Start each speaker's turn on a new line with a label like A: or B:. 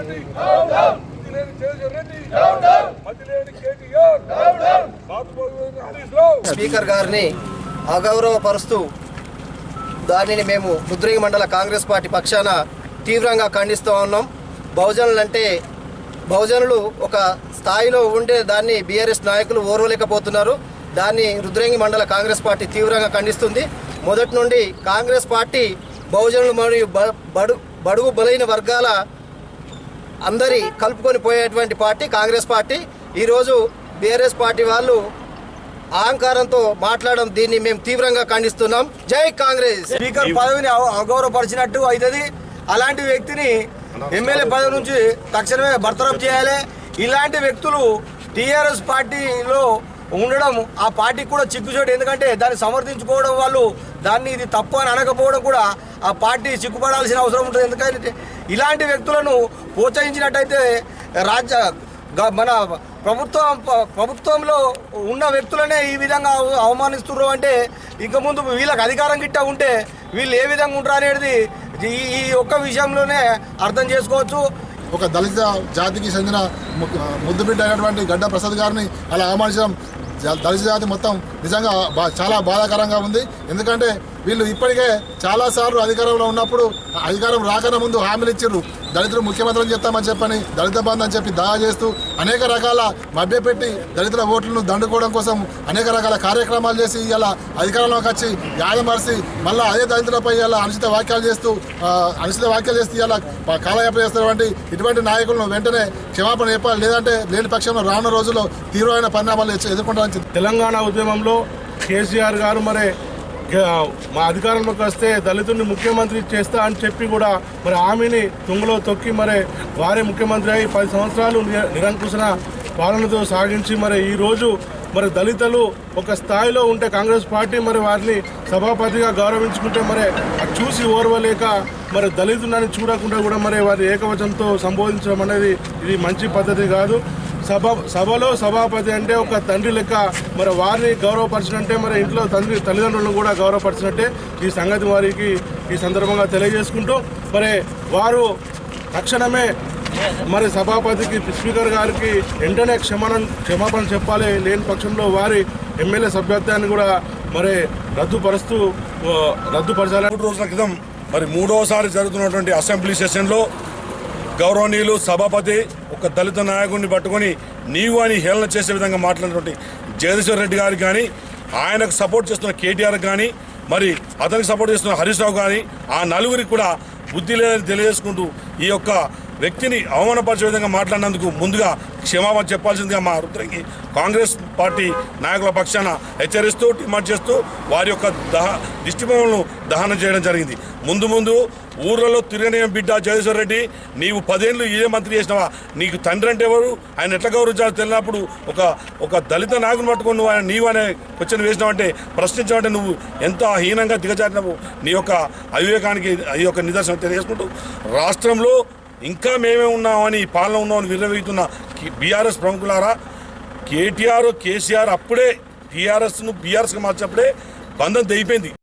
A: రెడ్డి. మతిలేని రెడ్డి. మతిలేని KTR. Harish Rao.
B: Speaker గారిని అగౌరవపరుస్తూ దానిని మేము రుద్రంగి మండల కాంగ్రెస్ పార్టీ పక్షాన తీవ్రంగా ఖండిస్తూ ఉన్నాం. బహుజనులు అంటే బహుజనులు ఒక స్థాయిలో ఉండే దాన్ని బీఆర్ఎస్ నాయకులు ఓర్వలేకపోతున్నారు. దాన్ని రుద్రంగి మండల కాంగ్రెస్ పార్టీ తీవ్రంగా ఖండిస్తుంది. మొదటి నుండి కాంగ్రెస్ పార్టీ బహుజనులు మరియు బడు బడుగు బలైన వర్గాల అందరి కలుపుకొని పోయేటువంటి పార్టీ కాంగ్రెస్ పార్టీ. ఈరోజు బీఆర్ఎస్ పార్టీ వాళ్ళు అహంకారంతో మాట్లాడడం దీన్ని మేము తీవ్రంగా ఖండిస్తున్నాం. జై కాంగ్రెస్!
C: స్పీకర్ పదవిని అగౌరవపరిచినట్టు అవుతుంది. అలాంటి వ్యక్తిని ఎమ్మెల్యే పదవి నుంచి తక్షణమే బర్తరఫ్ చేయాలి. ఇలాంటి వ్యక్తులు టీఆర్ఎస్ పార్టీలో ఉండడం ఆ పార్టీకి కూడా చిక్కుచోటు. ఎందుకంటే దాన్ని సమర్థించుకోవడం వాళ్ళు దాన్ని ఇది తప్పు అని అనకపోవడం కూడా ఆ పార్టీ చిక్కుపడాల్సిన అవసరం ఉంటుంది. ఎందుకంటే ఇలాంటి వ్యక్తులను ప్రోత్సహించినట్టయితే రాజ్య మన ప్రభుత్వం ప్రభుత్వంలో ఉన్న వ్యక్తులనే ఈ విధంగా అవమానిస్తున్నారు అంటే ఇంక ముందు వీళ్ళకి అధికారం గిట్ట ఉంటే వీళ్ళు ఏ విధంగా ఉంటారు అనేది ఈ ఈ ఒక్క విషయంలోనే అర్థం చేసుకోవచ్చు.
D: ఒక దళిత జాతికి చెందిన ము- ముద్దుబిడ్డ అయినటువంటి గడ్డ ప్రసాద్ గారిని అలా అవమానించడం జ- దళిత జాతి మొత్తం నిజంగా బా- చాలా బాధాకరంగా ఉంది. ఎందుకంటే వీళ్ళు ఇప్పటికే చాలాసార్లు అధికారంలో ఉన్నప్పుడు అధికారం రాకనే ముందు హామీలు ఇచ్చారు దళితులు ముఖ్యమంత్రిని చెప్తామని చెప్పని దళిత బంధు అని చెప్పి దావా చేస్తూ అనేక రకాల మభ్యపెట్టి దళితుల ఓట్లను దండుకోవడం కోసం అనేక రకాల కార్యక్రమాలు చేసి ఇలా అధికారంలోకి వచ్చి యాదమరిసి మళ్ళీ అదే దళితులపై ఇలా అనుచిత వ్యాఖ్యలు చేస్తూ అనుచిత వ్యాఖ్యలు చేస్తూ ఇలా కాలయాపన చేస్తున్నటువంటి ఇటువంటి నాయకులను వెంటనే క్షమాపణ చెప్పాలి. లేదంటే లేని పక్షంలో రానున్న రోజుల్లో తీవ్రమైన పరిణామాలు ఎదుర్కొంటారని
E: తెలంగాణ ఉద్యమంలో కేసీఆర్ గారు మరి మా అధికారంలోకి వస్తే దళితుడిని ముఖ్యమంత్రి చేస్తా అని చెప్పి కూడా మరి ఆమెని తుంగలో తొక్కి మరి వారే ముఖ్యమంత్రి అయి పది సంవత్సరాలు నిరంకుశన పాలనతో సాగించి మరి ఈరోజు మరి దళితులు ఒక స్థాయిలో ఉంటే కాంగ్రెస్ పార్టీ మరి వారిని సభాపతిగా గౌరవించుకుంటే మరి అది చూసి ఓర్వలేక మరి దళితులని చూడకుండా కూడా మరి వారి ఏకవచనంతో సంబోధించడం అనేది ఇది మంచి పద్ధతి కాదు. సభ సభలో సభాపతి అంటే ఒక తండ్రి లెక్క. మరి వారిని గౌరవపరిచినట్టే మరి ఇంట్లో తండ్రి తల్లిదండ్రులను కూడా గౌరవపరిచినట్టే ఈ సంగతి వారికి ఈ సందర్భంగా తెలియజేసుకుంటూ మరి వారు తక్షణమే మరి సభాపతికి స్పీకర్ గారికి వెంటనే క్షమణ క్షమాపణ చెప్పాలి. లేని పక్షంలో వారి ఎమ్మెల్యే సభ్యత్వాన్ని కూడా మరి రద్దుపరుస్తూ రద్దుపరచాలి
A: మూడు రోజుల క్రితం మరి మూడోసారి జరుగుతున్నటువంటి అసెంబ్లీ సెషన్లో గౌరవనీయులు సభాపతి ఒక దళిత నాయకుడిని పట్టుకొని నీవు అని హేళన చేసే విధంగా మాట్లాడినటువంటి జగదీశ్వర్ రెడ్డి గారికి కానీ ఆయనకు సపోర్ట్ చేస్తున్న కేటీఆర్ కానీ మరి అతనికి సపోర్ట్ చేస్తున్న హరీష్ రావు కానీ ఆ నలుగురికి కూడా బుద్ధి లేదని తెలియజేసుకుంటూ ఈ యొక్క వ్యక్తిని అవమానపరిచే విధంగా మాట్లాడినందుకు ముందుగా క్షమాపణ చెప్పాల్సిందిగా మా రుద్రంగి కాంగ్రెస్ పార్టీ నాయకుల పక్షాన హెచ్చరిస్తూ డిమాండ్ చేస్తూ వారి యొక్క దహ దిష్టిబొమ్మలను దహనం చేయడం జరిగింది. ముందు ముందు ఊర్లలో తిరగనే బిడ్డ జగదీశ్వర రెడ్డి నీవు పదేళ్ళు ఇదే మంత్రి చేసినావా? నీకు తండ్రి అంటే ఎవరు? ఆయన ఎట్లా గౌరవించాలో తెలియనప్పుడు ఒక ఒక దళిత నాయకుని పట్టుకొని నువ్వు ఆయన నీవు అనే క్వశ్చన్ వేసినావంటే ప్రశ్నించావంటే నువ్వు ఎంత హీనంగా దిగజారినావు? నీ యొక్క అవివేకానికి ఈ యొక్క నిదర్శనం తెలియజేసుకుంటూ రాష్ట్రంలో ఇంకా మేమే ఉన్నామని ఈ పాలన ఉన్నామని విర్రవీగుతున్న బీఆర్ఎస్ ప్రముఖులారా కేటీఆర్ కేసీఆర్ అప్పుడే టీఆర్ఎస్ను బీఆర్ఎస్గా మార్చినప్పుడే బంధం తెగిపోయింది.